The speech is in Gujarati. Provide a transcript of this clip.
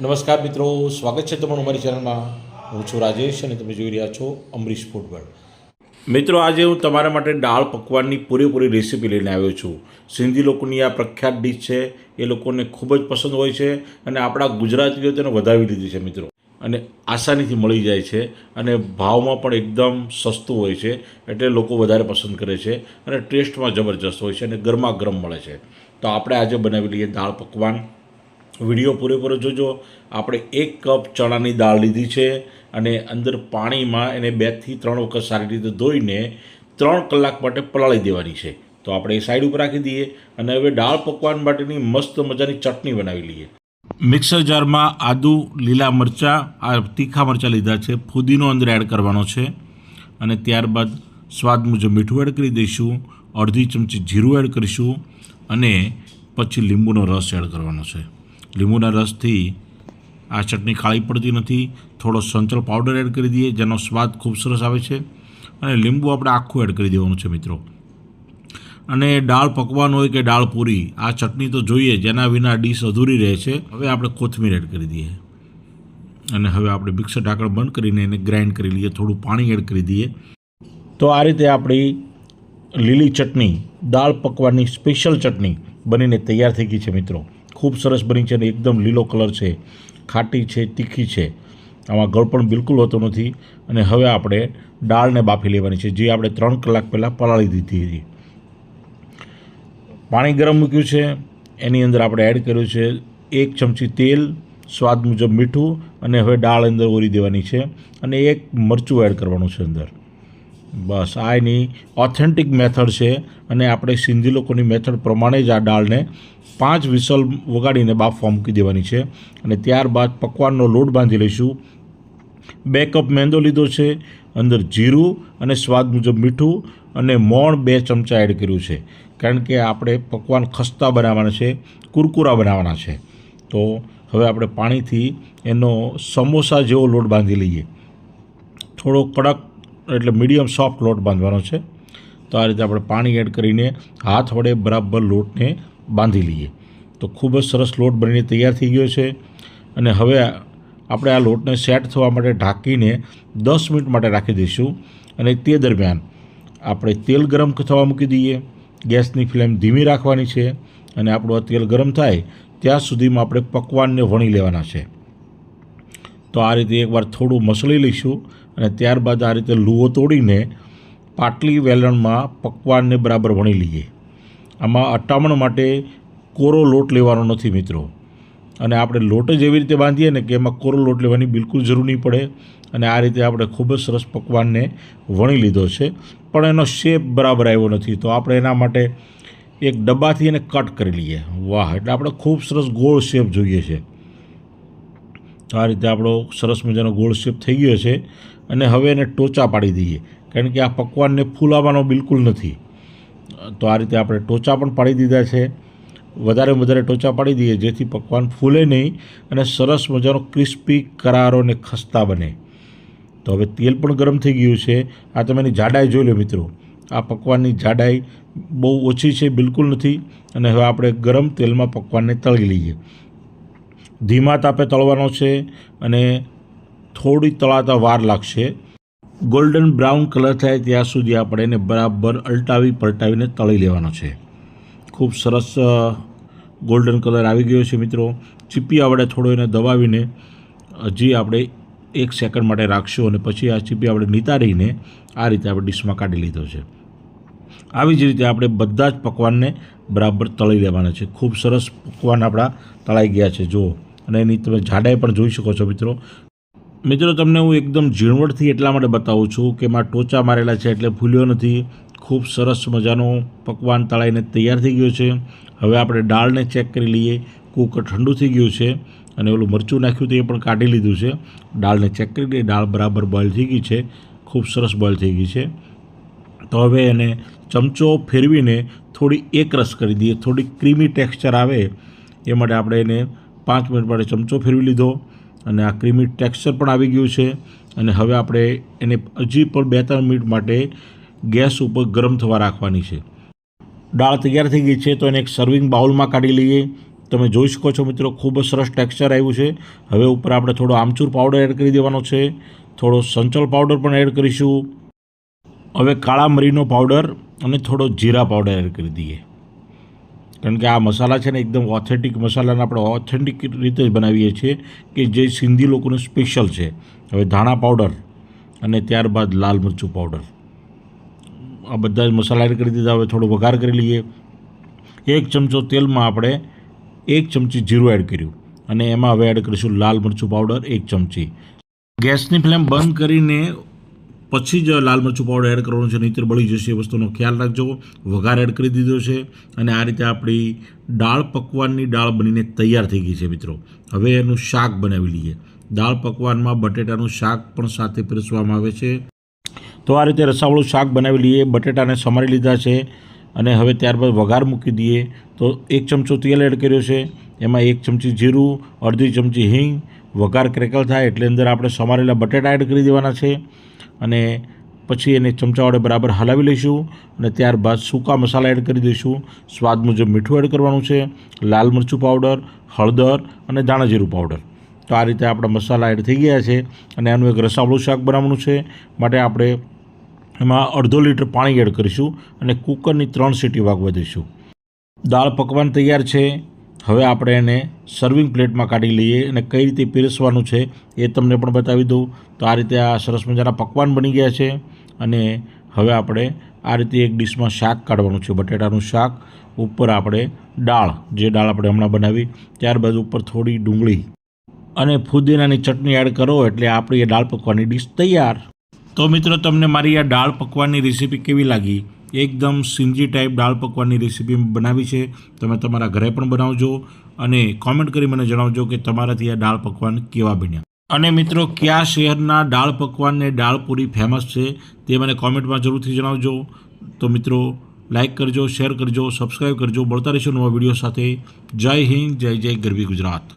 નમસ્કાર મિત્રો, સ્વાગત છે તમારું અમારી ચેનલમાં. હું છું રાજેશ અને તમે જોઈ રહ્યા છો અમરીશ ફૂટબોલ. મિત્રો, આજે હું તમારા માટે દાળ પકવાનની પૂરેપૂરી રેસીપી લઈને આવ્યો છું. સિંધી લોકોની આ પ્રખ્યાત ડીશ છે, એ લોકોને ખૂબ જ પસંદ હોય છે અને આપણા ગુજરાતીઓ તેને વધાવી લીધી છે મિત્રો. અને આસાનીથી મળી જાય છે અને ભાવમાં પણ એકદમ સસ્તું હોય છે, એટલે લોકો વધારે પસંદ કરે છે અને ટેસ્ટમાં જબરજસ્ત હોય છે અને ગરમા ગરમ મળે છે. તો આપણે આજે બનાવી લઈએ દાળ પકવાન. વીડિયો પૂરેપૂરો જોજો. આપણે એક કપ ચણાની દાળ લીધી છે અને અંદર પાણીમાં એને બેથી ત્રણ વખત સારી રીતે ધોઈને ત્રણ કલાક માટે પલાળી દેવાની છે. તો આપણે એ સાઈડ ઉપર રાખી દઈએ અને હવે દાળ પકવાન માટેની મસ્ત મજાની ચટણી બનાવી લઈએ. મિક્સર જારમાં આદુ, લીલા મરચાં, આ તીખા મરચાં લીધા છે. ફુદીનો અંદર એડ કરવાનો છે. અને ત્યારબાદ સ્વાદ મુજબ મીઠું એડ કરી દઈશું. અડધી ચમચી જીરું એડ કરીશું. અને પછી લીંબુનો રસ એડ કરવાનો છે. લીંબુના રસથી આ ચટણી કાળી પડતી નથી. થોડો સંચળ પાવડર એડ કરી દઈએ, જેનો સ્વાદ ખૂબ સરસ આવે છે. અને લીંબુ આપણે આખું એડ કરી દેવાનું છે મિત્રો. અને દાળ પકવાન હોય કે દાળ પૂરી, આ ચટણી તો જોઈએ, જેના વિના ડીશ અધૂરી રહે છે. હવે આપણે કોથમીર એડ કરી દઈએ. અને હવે આપણે મિક્સર ઢાંકણ બંધ કરીને એને ગ્રાઇન્ડ કરી લઈએ, થોડું પાણી એડ કરી દઈએ. તો આ રીતે આપણી લીલી ચટણી, દાળ પકવાનની સ્પેશિયલ ચટણી બનીને તૈયાર થઈ ગઈ છે મિત્રો. ખૂબ સરસ બની છે અને એકદમ લીલો કલર છે. ખાટી છે, તીખી છે. આમાં ગળ પણ બિલકુલ હોતો નથી અને હવે આપણે દાળને બાફી લેવાની છે, જે આપણે ત્રણ કલાક પહેલાં પલાળી દીધી હતી. પાણી ગરમ મૂક્યું છે. એની અંદર આપણે એડ કર્યું છે એક ચમચી તેલ, સ્વાદ મુજબ મીઠું અને હવે દાળ અંદર ઓરી દેવાની છે અને એક મરચું એડ કરવાનું છે અંદર. બસ, આ એની ઓથેન્ટિક મેથડ છે અને આપણે સિંધી લોકોની મેથડ પ્રમાણે જ આ દાળને પાંચ વિસલ વગાડીને બાફવા મૂકી દેવાની છે. અને ત્યારબાદ પકવાનનો લોટ બાંધી લઈશું. બે કપ મેંદો લીધો છે, અંદર જીરું અને સ્વાદ મુજબ મીઠું અને મોણ બે ચમચા એડ કર્યું છે. કારણ કે આપણે પકવાન ખસ્તા બનાવવાના છે, કુરકુરા બનાવવાના છે. તો હવે આપણે પાણીથી એનો સમોસા જેવો લોટ બાંધી લઈએ. થોડો કડક એટલે મીડિયમ સોફ્ટ લોટ બાંધવાનો છે. તો આ રીતે આપણે પાણી એડ કરીને હાથ વડે બરાબર લોટને બાંધી લઈએ. તો ખૂબ જ સરસ લોટ બનીને તૈયાર થઈ ગયો છે. અને હવે આપણે આ લોટને સેટ થવા માટે ઢાંકીને દસ મિનિટ માટે રાખી દઈશું. અને તે દરમિયાન આપણે તેલ ગરમ થવા મૂકી દઈએ. ગેસની ફ્લેમ ધીમી રાખવાની છે અને આપણું આ તેલ ગરમ થાય ત્યાં સુધીમાં આપણે પકવાનને વણી લેવાના છે. તો આ રીતે એકવાર થોડું મસળી લઈશું. અને ત્યારબાદ આ રીતે લુઓ તોડીને પાટલી વેલણમાં પકવાનને બરાબર વણી લઈએ. આમાં અટામણ માટે કોરો લોટ લેવાનો નથી મિત્રો. અને આપણે લોટ જ એવી રીતે બાંધીએ ને કે એમાં કોરો લોટ લેવાની બિલકુલ જરૂર નહીં પડે અને આ રીતે આપણે ખૂબ જ સરસ પકવાનને વણી લીધો છે. પણ એનો શેપ બરાબર આવ્યો નથી. તો આપણે એના માટે એક ડબ્બાથી એને કટ કરી લઈએ. વાહ, એટલે આપણે ખૂબ સરસ ગોળ શેપ જોઈએ છે. તો આ રીતે આપણો સરસ મજાનો ગોળ શેપ થઈ ગયો છે અને હવે એને ટોચા પાડી દઈએ. કારણ કે આ પકવાનને ફૂલાવવાનો બિલકુલ નથી. તો આ રીતે આપણે ટોચા પણ પાડી દીધા છે. વધારે વધારે ટોચા પાડી દઈએ જેથી પકવાન ફૂલે નહીં અને સરસ મજાનો ક્રિસ્પી કરારો ને ખસ્તા બને. તો હવે તેલ પણ ગરમ થઈ ગયું છે. આ તમે એની જાડાઈ જોઈ લો મિત્રો. આ પકવાનની જાડાઈ બહુ ઓછી છે, બિલકુલ નથી. અને હવે આપણે ગરમ તેલમાં પકવાનને તળી લઈએ. ધીમા તાપે તળવાનો છે અને થોડી તળાતા વાર લાગશે. ગોલ્ડન બ્રાઉન કલર થાય ત્યાં સુધી આપણે એને બરાબર અલટાવી પલટાવીને તળી લેવાનો છે. ખૂબ સરસ ગોલ્ડન કલર આવી ગયો છે મિત્રો. ચીપી આવડે થોડો એને દબાવીને હજી આપણે એક સેકન્ડ માટે રાખશું અને પછી આ ચીપી આપણે નિતારીને આ રીતે આપણે ડીશમાં કાઢી લીધો છે. આવી જ રીતે આપણે બધા જ પકવાનને બરાબર તળી લેવાના છે. ખૂબ સરસ પકવાન આપણા તળાઈ ગયા છે. જુઓ. અને એની તમે જાડાઈ પણ જોઈ શકો છો મિત્રો. મિત્રો, તમને હું એકદમ ઝીણવટથી એટલા માટે બતાવું છું કે એમાં ટોચા મારેલા છે એટલે ફૂલ્યો નથી. ખૂબ સરસ મજાનો પકવાન તળાઈને તૈયાર થઈ ગયો છે. હવે આપણે દાળને ચેક કરી લઈએ. કુકર ઠંડુ થઈ ગયું છે અને ઓલું મરચું નાખ્યું તો એ પણ કાઢી લીધું છે. દાળને ચેક કરી લઈએ. દાળ બરાબર બોઇલ થઈ ગઈ છે. ખૂબ સરસ બોઇલ થઈ ગઈ છે. તો હવે એને ચમચો ફેરવીને થોડી એકરસ કરી દઈએ, થોડી ક્રીમી ટેક્સચર આવે, એ માટે આપણે એને પાંચ મિનિટ માટે ચમચો ફેરવી લીધો અને આ ક્રીમી ટેક્સચર પણ આવી ગયું છે. અને હવે આપણે એને હજી પણ બે ત્રણ મિનિટ માટે ગેસ ઉપર ગરમ થવા રાખવાની છે. દાળ તૈયાર થઈ ગઈ છે, તો એને એક સર્વિંગ બાઉલમાં કાઢી લઈએ. તમે જોઈ શકો છો મિત્રો, ખૂબ જ સરસ ટેક્સચર આવ્યું છે. હવે ઉપર આપણે થોડો આમચૂર પાવડર એડ કરી દેવાનો છે. થોડો સંચલ પાવડર પણ એડ કરીશું. હવે કાળા મરીનો પાવડર અને થોડો જીરા પાવડર એડ કરી દઈએ. કારણ કે આ મસાલા છે ને એકદમ ઓથેન્ટિક મસાલાને આપણે ઓથેન્ટિક રીતે જ બનાવીએ છીએ કે જે સિંધી લોકોનું સ્પેશિયલ છે. હવે ધાણા પાવડર અને ત્યારબાદ લાલ મરચું પાવડર આ બધા જ મસાલા એડ કરી દીધા. હવે થોડો વઘાર કરી લઈએ. એક ચમચો તેલમાં આપણે એક ચમચી જીરું એડ કર્યું. અને એમાં હવે એડ કરીશું લાલ મરચું પાવડર એક ચમચી. ગેસની ફ્લેમ બંધ કરીને પછી જ લાલ મરચું પાવડર એડ કરવાનું છે નહીંતર બળી જશે એ વસ્તુનો ખ્યાલ રાખજો. વઘાર એડ કરી દીધો છે અને આ રીતે આપણી દાળ પકવાનની દાળ બનીને તૈયાર થઈ ગઈ છે મિત્રો. હવે એનું શાક બનાવી લઈએ. દાળ પકવાનમાં બટેટાનું શાક પણ સાથે પીરસવામાં આવે છે. તો આ રીતે રસાવાળું શાક બનાવી લઈએ. બટેટાને સમારી લીધા છે અને હવે ત્યારબાદ વઘાર મૂકી દઈએ. તો એક ચમચો તેલ એડ કર્યો છે. એમાં એક ચમચી જીરું, અડધી ચમચી હિંગ વઘાર ક્રેકલ થાય એટલે અંદર આપણે સમારેલા બટેટા એડ કરી દેવાના છે અને પછી એને ચમચા વડે બરાબર હલાવી લઈશું અને ત્યારબાદ સૂકા મસાલા એડ કરી દઈશું. સ્વાદ મુજબ મીઠું એડ કરવાનું છે, લાલ મરચું પાવડર, હળદર અને દાણાજીરું પાવડર. તો આ રીતે આપણા મસાલા એડ થઈ ગયા છે અને આનું એક રસાવળું શાક બનાવવાનું છે. માટે આપણે એમાં અડધો લીટર પાણી એડ કરીશું અને કુકરની ત્રણ સીટી વાગવા દઈશું. દાળ પકવાન તૈયાર છે. હવે આપણે એને સર્વિંગ પ્લેટમાં કાઢી લઈએ અને કઈ રીતે પીરસવાનું છે એ તમને પણ બતાવી દઉં. તો આ રીતે આ સરસ મજાના પકવાન બની ગયા છે અને હવે આપણે આ રીતે એક ડીશમાં શાક કાઢવાનું છે, બટેટાનું શાક, ઉપર આપણે દાળ, જે દાળ આપણે હમણાં બનાવી. ત્યારબાદ ઉપર થોડી ડુંગળી અને ફુદીનાની ચટણી એડ કરો એટલે આપણી એ દાળ પકવાની ડીશ તૈયાર. તો મિત્રો, તમને મારી આ દાળ પકવાનની રેસીપી કેવી લાગી? એકદમ સિંજી ટાઈપ દાળ પકવાનની રેસીપી બનાવી છે. તમે તમારા ઘરે પણ બનાવજો અને કોમેન્ટ કરી મને જણાવજો કે તમારાથી આ દાળ પકવાન કેવા બન્યા. અને મિત્રો, કયા શહેરના દાળ પકવાન ને દાળ પૂરી ફેમસ છે તે મને કોમેન્ટમાં જરૂરથી જણાવજો. તો મિત્રો લાઈક કરજો શેર કરજો સબસ્ક્રાઈબ કરજો. મળતા રહીશું નવા વીડિયો સાથે. જય હિન્દ, જય જય ગરવી ગુજરાત.